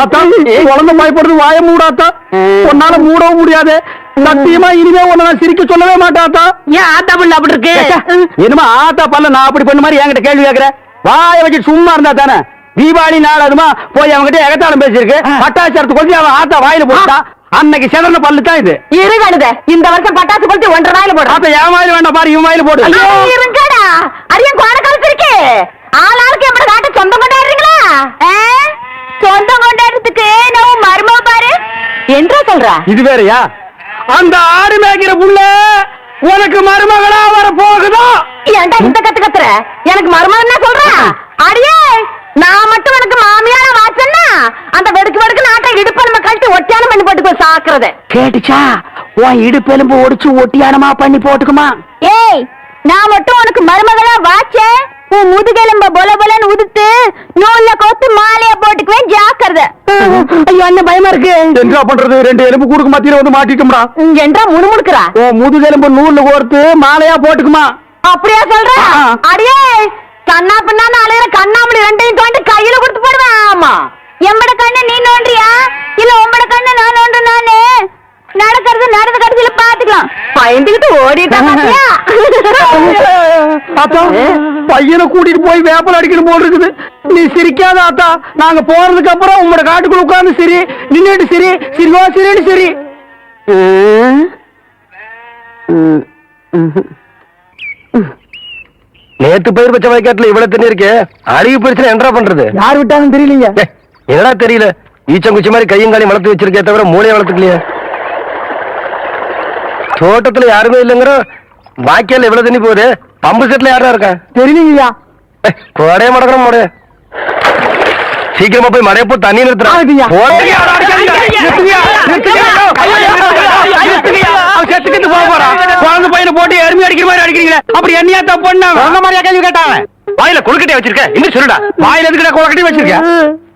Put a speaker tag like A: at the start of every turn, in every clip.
A: ஆத்தா குழந்தை பயப்படுறது வாய மூடாத்தா. உன்னால மூடவும் முடியாது. சத்தியமா இனிமே உன்னை நான் சிரிக்க சொல்லவே மாட்டாத்தா
B: ஏன் ஆத்தா புள்ள அப்படி இருக்கு?
A: என்னமா ஆத்தா பல்ல நான் அப்படி பண்ண மாதிரி என்கிட்ட கேள்வி கேக்குற? வாய வச்சு சும்மா இருந்தா தானே? தீபாவளி நாள் அதுமா போய் அவன்கிட்ட எகத்தாளம் பேசியிருக்கு. பட்டாச்சாரத்து கொஞ்சம் அவன் ஆத்தா வாயில போட்டா. அன்னைக்கு செதறன பல்லு தான் இது.
B: இருகழுத இந்த வருஷம் பட்டாசு கொளுத்தி ஒன்றரை நாயில போடுறோம்
A: ஆத்தா என் வாயில வேண்டாம் பாரு இவன் வாயில போடு.
B: இருங்கடா அரியன் கோட கலத்திருக்கு ஆளாளுக்கு எப்படி காட்ட சொந்தம் கொண்டாடுறீங்களா? சொந்தம் கொண்டாடுறதுக்கு நம்ம மருமக பாரு? என்றா சொல்ற?
A: இது வேறயா? அந்த ஆடு மேய்க்கிற புள்ள உனக்கு மருமகளா வர போகுதோ
B: ஏன்டா இந்த கத்து கத்துற? எனக்கு மருமகன் என்ன சொல்ற? அடியே நான் மட்டும் எனக்கு மாமியார வாச்சன்னா அந்த வெடுக்கு வெடுக்கு நாட்டை இடுப்பு நம்ம கழட்டி ஒட்டியான பண்ணி போட்டுக்கோ சாக்குறத.
A: கேட்டுச்சா? உன் இடுப்பெலும்பு ஒடிச்சு ஒட்டியானமா பண்ணி போட்டுக்குமா?
B: ஏய் நான் மட்டும் உனக்கு மருமகளா வாச்சேன் உன் முதுகெலும்ப பொல பொலன்னு உதுத்து நூல்ல கோத்து மாலையா போட்டுக்குவேன் ஜாக்கிரத ஐயோ என்ன பயமா இருக்கு
A: என்ன பண்றது ரெண்டு எலும்பு கூடுக்கு மத்தியில வந்து மாட்டிட்டோம்டா
B: என்றா முணுமுணுக்குறா
A: உன் முதுகெலும்பு நூல்ல கோர்த்து மாலையா போட்டுக்குமா
B: அப்படியா சொல்ற. அடியே கண்ணா பின்னான்னு அலையிற கண்ணாமணி ரெண்டையும் தோண்டி கையில கொடுத்து போடுவேன் ஆமா எம்பட கண்ணு நீ நோண்டியா இல்ல உம்பட கண்ணு நான் நோண்டு நானு நடக்கிறது நடந்த கடைசியில பாத்துக்கலாம் பயந்துகிட்டு ஓடிட்டா
A: பையனை கூட்டிட்டு போய் வேப்பல் அடிக்கணும் போல் இருக்குது. நீ சிரிக்காத ஆத்தா. நாங்க போறதுக்கு அப்புறம் உங்களோட காட்டுக்குள்ள உட்கார்ந்து சரி. நின்னுட்டு சரி. சிரிவா சிரின்னு சரி.
C: நேத்து பயிர் பச்சை வயக்காட்டுல இவ்வளவு தண்ணி இருக்கு. அழுகி போயிருச்சுன்னா என்னடா பண்றது?
A: யார் விட்டாங்கன்னு தெரியலீங்க.
C: என்னடா தெரியல? ஈச்சங்குச்சி மாதிரி கையும் காலையும் வளர்த்து வச்சிருக்கே தவிர மூளையை வளர்த்துக்கலையே. தோட்டத்துல யாருமே இல்லைங்கிற பாக்கியால இவ்வளவு தண்ணி போகுது. பம்பு செட்ல யாரா இருக்கா?
A: தெரியலீங்கய்யா
C: கோடையை மடக்கணும் மோடைய சீக்கிரமா போய் மடைய போ தண்ணி. நிறுத்துறேன்
A: போறான். குழந்தை பையனை போட்டு எருமை அடிக்கிற மாதிரி அடிக்கிறீங்களே. அப்படி என்னையா தப்பு பண்ண? அந்த மாதிரியா கேள்வி கேட்டாங்க
C: வாயில கொழுக்கட்டையை வச்சிருக்க. இன்னும் சொல்லுடா.
A: வாயில எதுக்கிட்ட குளக்கட்டி வச்சிருக்க?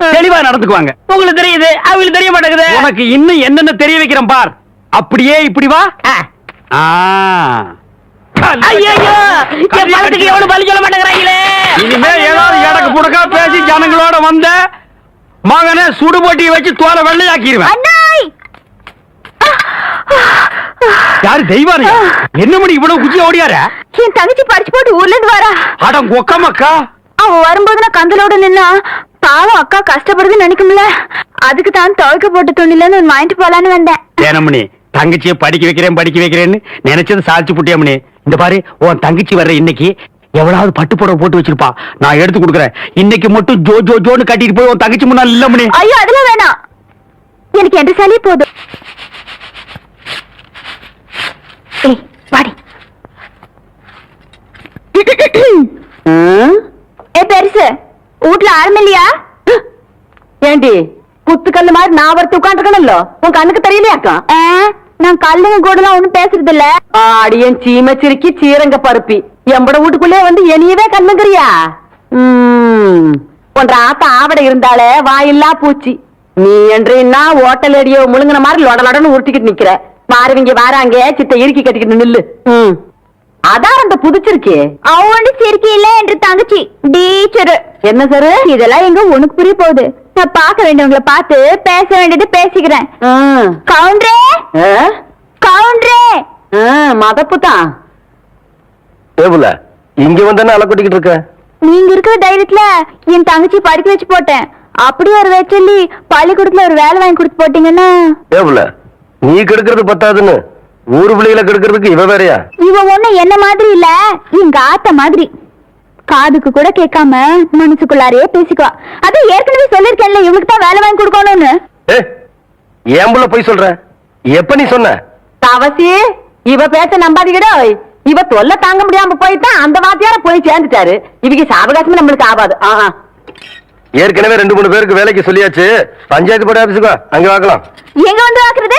A: தெளிவா நடந்துக்குவாங்க.
B: உங்களுக்கு தெரியுது அவங்களுக்கு தெரிய மாட்டேங்குது.
A: உனக்கு இன்னும் என்னென்ன தெரிய வைக்கிறேன் பார். அப்படியே இப்படி வா. பேசி ஜனங்களோட வந்த மகனை வச்சு தோலை வெள்ளையாக்கிடுவேன் யாரு தெய்வானு என்ன மணி இவ்வளவு குச்சி ஓடியார?
B: என் தங்கச்சி படிச்சு போட்டு ஊர்ல இருந்து வரா.
A: அடம் கொக்கமக்கா
B: அவ வரும்போது நான் கந்தலோட நின்னா பாவம் அக்கா கஷ்டப்படுதுன்னு நினைக்கும்ல. அதுக்கு தான் துவைக்க போட்ட துணில வாங்கிட்டு போலான்னு வந்தேன்.
A: ஏனமணி தங்கச்சியை படிக்க வைக்கிறேன் படிக்க வைக்கிறேன்னு நினைச்சது சாதிச்சு புட்டியாமணி இந்த பாரு உன் தங்கச்சி வர்ற இன்னைக்கு எவ்வளவு பட்டு புடவை போட்டு வச்சிருப்பா. நான் எடுத்து கொடுக்குறேன். இன்னைக்கு மட்டும் ஜோ ஜோ ஜோன்னு கட்டிட்டு போய் உன் தங்கச்சி முன்னாள் இல்ல மணி.
B: ஐயோ அதெல்லாம் வேணாம். எனக்கு எந்த சளி போதும். ஏய் பாடி ஏ பெருசு. வீட்ல ஆளும் இல்லையா ஏண்டி குத்து கல்லு மாதிரி நான் ஒருத்த உட்காந்துருக்கணும்ல? உன் கண்ணுக்கு தெரியலையாக்கா? நான் கல்லுங்க கூட ஒண்ணும் பேசுறது இல்ல ஆடியன் சீம சிரிக்கி சீரங்க பருப்பி. எம்பட வீட்டுக்குள்ளே வந்து என்னையவே கண்ணுங்கிறியா? உம் உன்ற ஆத்த ஆவடை இருந்தாலே வாயில்லா பூச்சி. நீ என்றா ஓட்டல் அடியோ முழுங்கின மாதிரி லொட லொடன்னு உருட்டிக்கிட்டு நிக்கிற. மாறுவீங்க வாராங்க சித்த இறுக்கி கட்டிக்கிட்டு நில்லு. ம். அதான் அந்த புதுச்சிருக்கே. அவன் சிரிக்கி இல்ல என்று தங்கச்சி. டீச்சர் என்ன சார்? இதெல்லாம் எங்க உனக்கு புரிய போகுது. நான் பார்க்க வேண்டியவங்கள பார்த்து பேச வேண்டியது பேசிக்கிறேன். கவுண்டரே! கவுண்டரே! மதப்பு தான்
C: ஏபுல இங்க வந்தானே அலை கொட்டிக்கிட்டு இருக்க?
B: நீங்க இருக்கிற தைரியத்துல என் தங்கச்சி படிக்க வச்சு போட்டேன். அப்படி ஒரு வச்சொல்லி பள்ளிக்கூடத்துல ஒரு வேலை வாங்கி கொடுத்து போட்டீங்கன்னா
C: ஏபுல நீ கெடுக்கிறது பத்தாதுன்னு. ஊரு பிள்ளைகளை கெடுக்கிறதுக்கு இவ வேறயா?
B: இவ ஒண்ணு என்ன மாதிரி இல்ல. எங்க ஆத்த மாதிரி. காதுக்கு கூட கேட்காம மனசுக்குள்ளாரே பேசிக்குவா. அது ஏற்கனவே சொல்லிருக்கேன்ல இவளுக்கு தான் வேலை வாங்கி கொடுக்கணும்னு.
C: ஏன் புள்ள போய் சொல்ற? எப்ப நீ சொன்ன?
B: தவசி இவ பேச்ச நம்பாதீங்கடோ. இவ தொல்லை தாங்க முடியாம போயிட்டா அந்த வாத்தியார போய் சேர்ந்துட்டாரு. இவங்க சாவகாசமே நம்மளுக்கு ஆகாது. ஆஹா.
C: ஏற்கனவே ரெண்டு மூணு பேருக்கு வேலைக்கு சொல்லியாச்சு. பஞ்சாயத்து போர்டு ஆபீஸுக்கு அங்க பார்க்கலாம்
B: எங்க வந்து பாக்குறது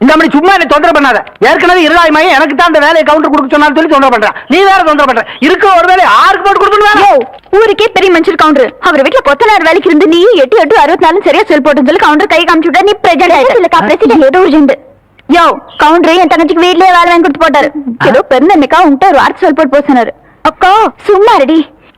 A: இந்த மாதிரி சும்மா என்ன தொந்தரவு பண்ணாத. ஏற்கனவே இருளாய் மையம் எனக்கு தான் அந்த வேலையை கவுண்டர் கொடுக்க சொன்னாலும் சொல்லி தொந்தரவு பண்றேன் நீ வேற தொந்தரவு பண்ற. இருக்க ஒரு வேலை ஆருக்கு போட்டு கொடுக்கணும்
B: யோ, ஊருக்கே பெரிய மனுஷர் கவுண்டர் அவர் வீட்டுல கொத்தனார் வேலைக்கு இருந்து நீ எட்டு எட்டு அறுபத்தி நாலு சரியா செல் போட்டு சொல்லி கவுண்டர் கை காமிச்சு விட்டா நீ பிரசிடென்ட் இல்லக்கா பிரசிடென்ட் ஏதோ ஒரு ஜெண்டு யோ கவுண்டர் என் தங்கச்சிக்கு வீட்லயே வேலை வாங்கி கொடுத்து போட்டாரு. ஏதோ பெருந்தன்னைக்கா உன்கிட்ட ஒரு வார்த்தை சொல் போட்டு போக சொன்னாரு அக்கா. சும்மா ரெடி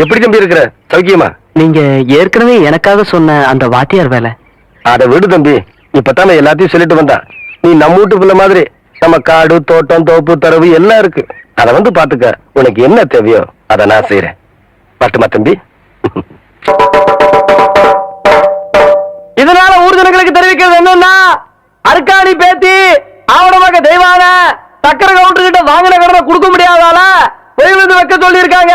C: எப்படி தம்பி இருக்கிற? சௌக்கியமா?
A: நீங்க ஏற்கனவே எனக்காக சொன்ன அந்த வாத்தியார் வேலை.
C: அத விடு தம்பி. இப்பதான் எல்லாத்தையும் சொல்லிட்டு வந்தான் நீ நம்ம வீட்டு பிள்ளை மாதிரி. நம்ம காடு தோட்டம் தோப்பு தரவு எல்லாம் இருக்கு. அத வந்து பாத்துக்க. உனக்கு என்ன தேவையோ அத நான் செய்யறேன் பட்டுமா தம்பி?
A: இதனால ஊர்ஜனங்களுக்கு தெரிவிக்கிறது என்னன்னா அர்க்காணி பேத்தி ஆவணமாக தெய்வான சக்கர கவுண்டர் கிட்ட வாங்கின கடனை கொடுக்க முடியாதால பொய் வந்து வைக்க சொல்லி இருக்காங்க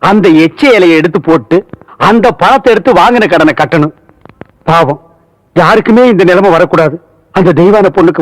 A: அந்த எச்ச இலையை எடுத்து போட்டு அந்த பணத்தை எடுத்து வாங்கின கடனை கட்டணும். பாவம். யாருக்குமே இந்த நிலைமை வரக்கூடாது. அந்த தெய்வான பொண்ணுக்கு